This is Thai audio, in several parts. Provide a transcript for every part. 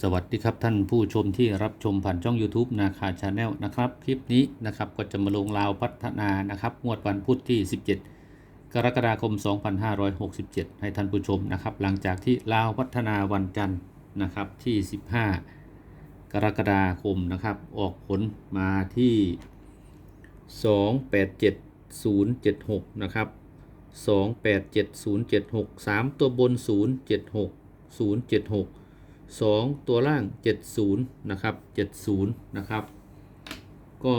สวัสดีครับท่านผู้ชมที่รับชมผ่านช่อง YouTube นาคาชาแนลนะครับ คลิปนี้นะครับก็จะมาลงราวพัฒนานะครับงวดวันพุธที่ 17 กรกฎาคม 2567 ให้ท่านผู้ชมนะครับ หลังจากที่ลาวพัฒนาวันจันทร์นะครับที่ 15 กรกฎาคมนะครับ ออกผลมาที่ 287076 นะครับ 287076 3 ตัวบน 076 076 2 ตัวล่าง 70 นะครับ 70 นะครับ ก็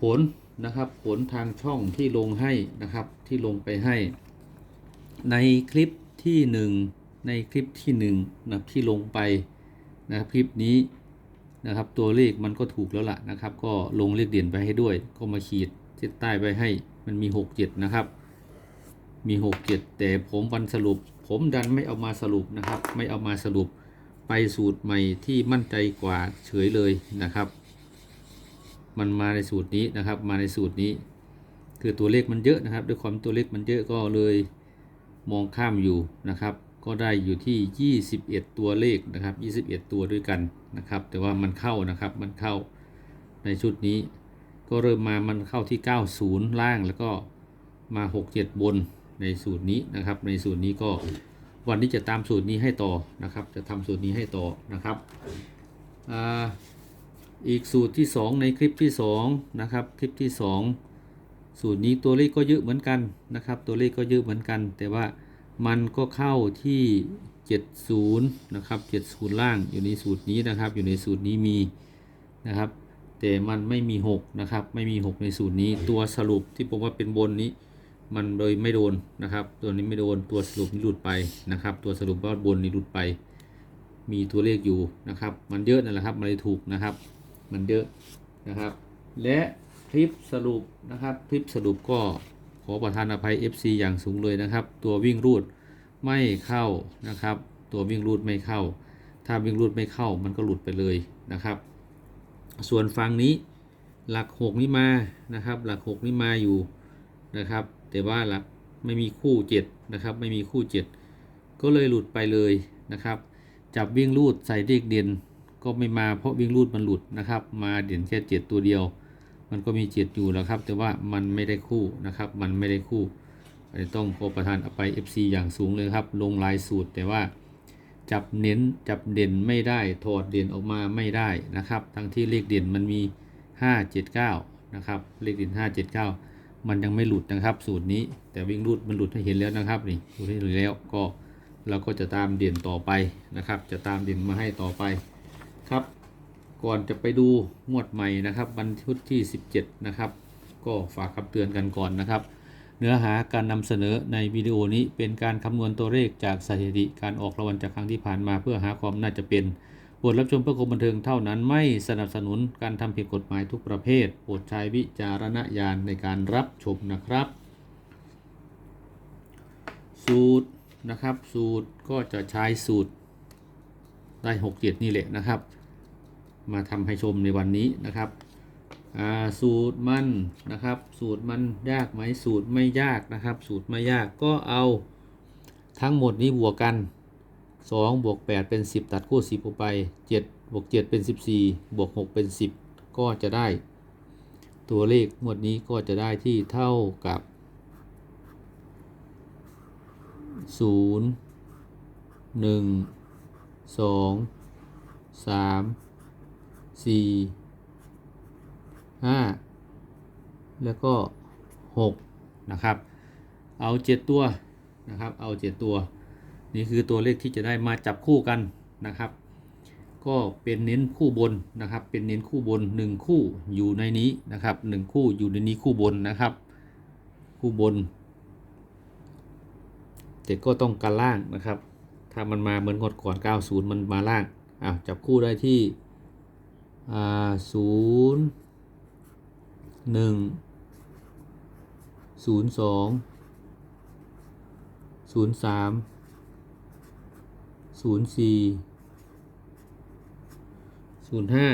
ผลนะครับ ผลทางช่องที่ลงให้นะครับ ที่ลงไปให้ ในคลิปที่ 1 ในคลิปที่1นะที่ลงไปนะครับคลิปนี้นะครับ ตัวเลขมันก็ถูกแล้วล่ะนะครับ ก็ลงเลขเด่นไปให้ด้วย ก็มาขีดเส้นใต้ไปให้ มันมี 6 7 นะครับ มี 6 7 แต่ผมวันสรุป ผมดันไม่เอามาสรุปนะครับ ไม่เอามาสรุปไปสูตรใหม่ที่มั่นใจกว่าเฉยเลยนะครับ มันมาในสูตรนี้นะครับ มาในสูตรนี้ คือตัวเลขมันเยอะนะครับ ด้วยความตัวเลขมันเยอะก็เลยมองข้ามอยู่นะครับ ก็ได้อยู่ที่ 21 ตัวเลขนะครับ 21 ตัวด้วยกันนะครับ แต่ว่ามันเข้านะครับ มันเข้าในชุดนี้ ก็เริ่มมามันเข้าที่ 90 ล่างแล้วก็มา 67 บน ในสูตรนี้นะครับ ในสูตรนี้ก็วันนี้จะตามสูตรนี้ให้ต่อนะครับ จะทำสูตรนี้ให้ต่อนะครับอ,อีกสูตรที่ 2 ในคลิปที่2นะครับคลิปที่ 2 สูตรนี้ตัวเลขก็เยอะเหมือนกันนะครับ ตัวเลขก็เยอะเหมือนกัน แต่ว่ามันก็เข้าที่ 70นะครับ70 ล่างอยู่ในสูตรนี้นะครับ อยู่ในสูตรนี้มีนะครับ แต่มันไม่มี 6 นะครับ ไม่มี 6 ในสูตรนี้ตัวสรุปที่ผมว่าเป็นบนนี้ มันเลยไม่โดนนะครับ ตัวนี้ไม่โดนตัวสรุปนี่หลุดไปนะครับ ตัวสรุปว่าบนนี่หลุดไป มีตัวเลขอยู่นะครับ มันเยอะนั่นแหละครับมันเลยถูกนะครับ มันเยอะนะครับ และคลิปสรุปนะครับคลิปสรุปก็ขอประทานอภัย FC อย่างสูงเลยนะครับ ตัววิ่งรูดไม่เข้านะครับ ตัววิ่งรูดไม่เข้า ถ้าวิ่งรูดไม่เข้ามันก็หลุดไปเลยนะครับ ส่วนฝั่งนี้หลัก 6 นี้มานะครับ หลัก 6 นี้มาอยู่นะครับ แต่ว่าหลักไม่มีคู่ 7 นะครับ ไม่มีคู่ 7 ก็เลยหลุดไปเลยนะครับ จับวิ่งรูดใส่เลขเด่นก็ไม่มาเพราะวิ่งรูดมันหลุดนะครับ มาเด่นแค่ 7 ตัวเดียว มันก็มี7อยู่แล้วครับ แต่ว่ามันไม่ได้คู่นะครับ มันไม่ได้คู่ต้องขอประทานอภัย FC อย่างสูงเลยครับ ลงลายสูตรแต่ว่าจับเน้นจับเด่นไม่ได้ถอดเด่นออกมาไม่ได้นะครับ ทั้งที่เลขเด่นมันมี 579 นะครับ เลขเด่น 579 มันยังไม่หลุดนะครับ สูตรนี้แต่วิ่งรูดมันหลุดให้เห็นแล้วนะครับนี่หลุดให้เห็นแล้วก็เราก็จะตามเด่นต่อไปนะครับ จะตามเด่นมาให้ต่อไปครับ ก่อนจะไปดูงวดใหม่นะครับวันพุธที่ 17 นะครับ ก็ฝากคำเตือนกันก่อนนะครับ เนื้อหาการนำเสนอในวิดีโอนี้เป็นการคำนวณตัวเลขจากสถิติการออกรางวัลจากครั้งที่ผ่านมาเพื่อหาความน่าจะเป็น โปรดรับชมเพื่อความบันเทิงเท่านั้นไม่สนับสนุนการทำผิดกฎหมายทุกประเภทโปรดใช้วิจารณญาณในการรับชมนะครับ สูตรนะครับ สูตรก็จะใช้สูตรได้6เจ็ดนี่แหละนะครับ มาทำให้ชมในวันนี้นะครับสูตรมันนะครับ สูตรมันยากไหมสูตรไม่ยากนะครับ สูตรไม่ยากก็เอาทั้งหมดนี้บวกกัน 2บวก8เป็น 10 ตัดคู่ 10ออกไป7บวก7เป็น 14 บวก 6 เป็น 10 ก็จะได้ ตัวเลขงวดนี้ก็จะได้ที่เท่ากับ 0 1 2 3 4ห้าแล้วก็หกนะครับ เอาเจ็ดตัวนะครับ เอาเจ็ดตัว นี่คือตัวเลขที่จะได้มาจับคู่กันนะครับ ก็เป็นเน้นคู่บนนะครับ เป็นเน้นคู่บนหนึ่งคู่อยู่ในนี้นะครับหนึ่งคู่อยู่ในนี้คู่บนนะครับ คู่บนแต่ก็ต้องการล่างนะครับ ถ้ามันมาเหมือนงดก่อน 90 มันมาล่างอะจับคู่ได้ที่ศูนย์หนึ่งศูนย์สองศูนย์สาม ศูนย์สี่ศูนย์ห้า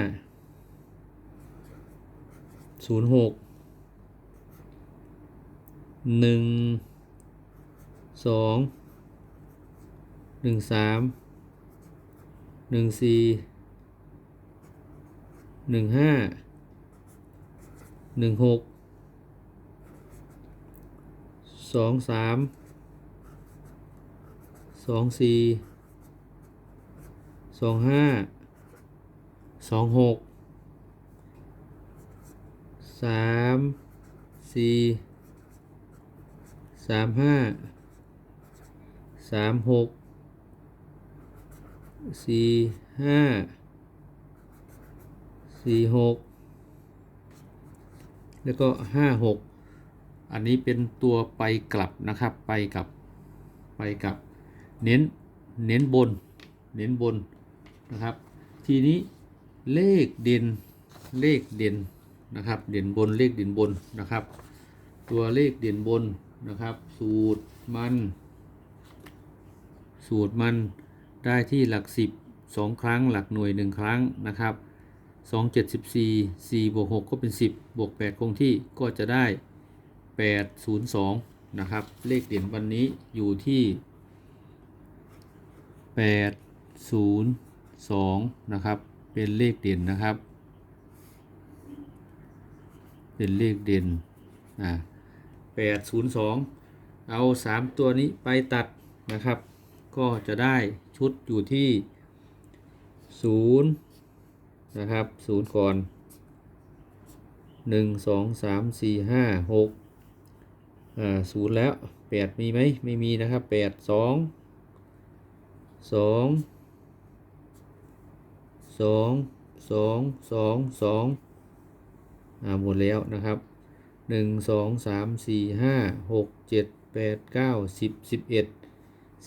ศูนย์หกหนึ่งสองหนึ่งสามหนึ่งสี่หนึ่งห้าหนึ่งหกสองสามสองสี่ สองห้าสองหกสามสี่สามห้าสามหกสี่ห้าสี่หกแล้วก็ห้าหกอันนี้เป็นตัวไปกลับนะครับไปกลับไปกลับเน้นเน้นบน เน้นบน นะครับ ทีนี้เลขเด่นเลขเด่นนะครับ เด่นบนเลขเด่นบนนะครับ ตัวเลขเด่นบนนะครับ สูตรมัน สูตรมันได้ที่หลักสิบสองครั้งหลักหน่วยหนึ่งครั้งนะครับสองเจ็ดสิบสี่สี่บวกหกก็เป็นสิบบวกแปดคงที่ก็จะได้แปดศูนย์สองนะครับ เลขเด่นวันนี้อยู่ที่แปดศูนย์ สองนะครับ เป็นเลขเด่นนะครับ เป็นเลขเด่นอ่าแปดศูนย์สองเอาสามตัวนี้ไปตัดนะครับ ก็จะได้ชุดอยู่ที่ศูนย์นะครับศูนย์ก่อนหนึ่งสองสามสี่ห้าหกอ่าศูนย์แล้วแปดมีไหมไม่มีนะครับแปดสองสอง สองสองสองสองอ่าหมดแล้วนะครับหนึ่งสองสามสี่ห้าหกเจ็ดแปดเก้าสิบสิบเอ็ด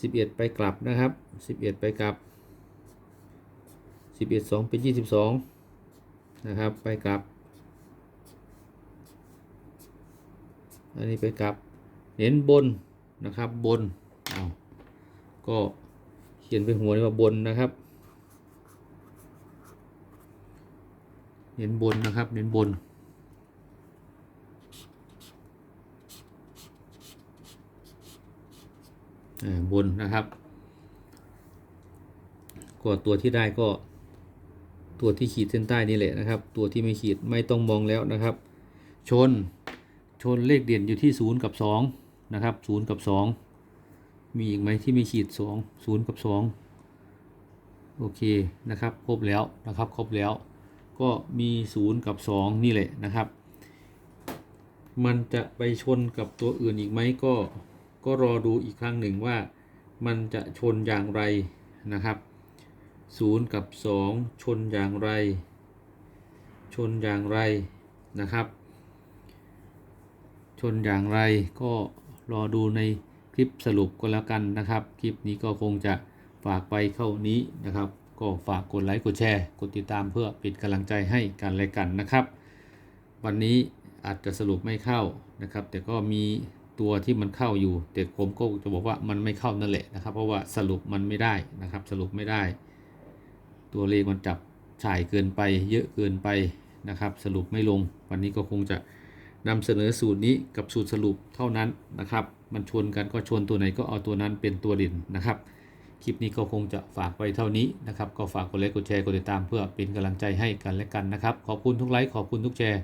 สิบเอ็ดไปกลับนะครับสิบเอ็ดไปกลับสิบเอ็ดสองเป็นยี่สิบสองนะครับไปกลับ อันนี้ไปกลับ เน้นบนนะครับบนเอาก็เขียนไปหัวนี่ว่าบนนะครับ เน้นบนนะครับ เน้นบน บนนะครับ ก็ตัวที่ได้ก็ตัวที่ขีดเส้นใต้นี่แหละนะครับ ตัวที่ไม่ขีดไม่ต้องมองแล้วนะครับ ชน ชนเลขเด่นอยู่ที่ศูนย์กับสองนะครับศูนย์กับสองมีอีกไหมที่ไม่ขีดสองศูนย์กับสองโอเคนะครับ ครบแล้วนะครับ ครบแล้ว ก็มีศูนย์กับสองนี่แหละนะครับ มันจะไปชนกับตัวอื่นอีกไหมก็ก็รอดูอีกครั้งหนึ่งว่ามันจะชนอย่างไรนะครับ 0 กับ 2 ชนอย่างไร ชนอย่างไรนะครับ ชนอย่างไรก็รอดูในคลิปสรุปก็แล้วกันนะครับ คลิปนี้ก็คงจะฝากไปเข้านี้นะครับ ก็ฝากกดไลค์กดแชร์ กดติดตามเพื่อเป็นกำลังใจให้กันและกันนะครับ วันนี้อาจจะสรุปไม่เข้านะครับ แต่ก็มีตัวที่มันเข้าอยู่ แต่ผมก็จะบอกว่ามันไม่เข้านั่นแหละนะครับ เพราะว่าสรุปมันไม่ได้นะครับ สรุปไม่ได้ ตัวเลขมันจับฉ่ายเกินไป เยอะเกินไปนะครับ สรุปไม่ลง วันนี้ก็คงจะนำเสนอสูตรนี้กับสูตรสรุปเท่านั้นนะครับ มันชนกันก็ชนตัวไหนก็เอาตัวนั้นเป็นตัวเด่นนะครับ คลิปนี้ก็คงจะฝากไว้เท่านี้นะครับ ก็ฝากกดไลค์กดแชร์กดติดตามเพื่อเป็นกำลังใจให้กันและกันนะครับ ขอบคุณทุกไลค์ขอบคุณทุกแชร์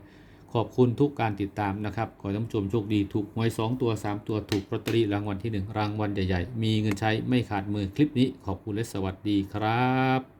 ขอบคุณทุกการติดตามนะครับ ขอให้ท่านผู้ชมโชคดีถูกหวย 2 ตัว 3 ตัวถูกลอตเตอรี่รางวัลที่ 1 รางวัลใหญ่ๆ มีเงินใช้ไม่ขาดมือคลิปนี้ ขอบคุณและสวัสดีครับ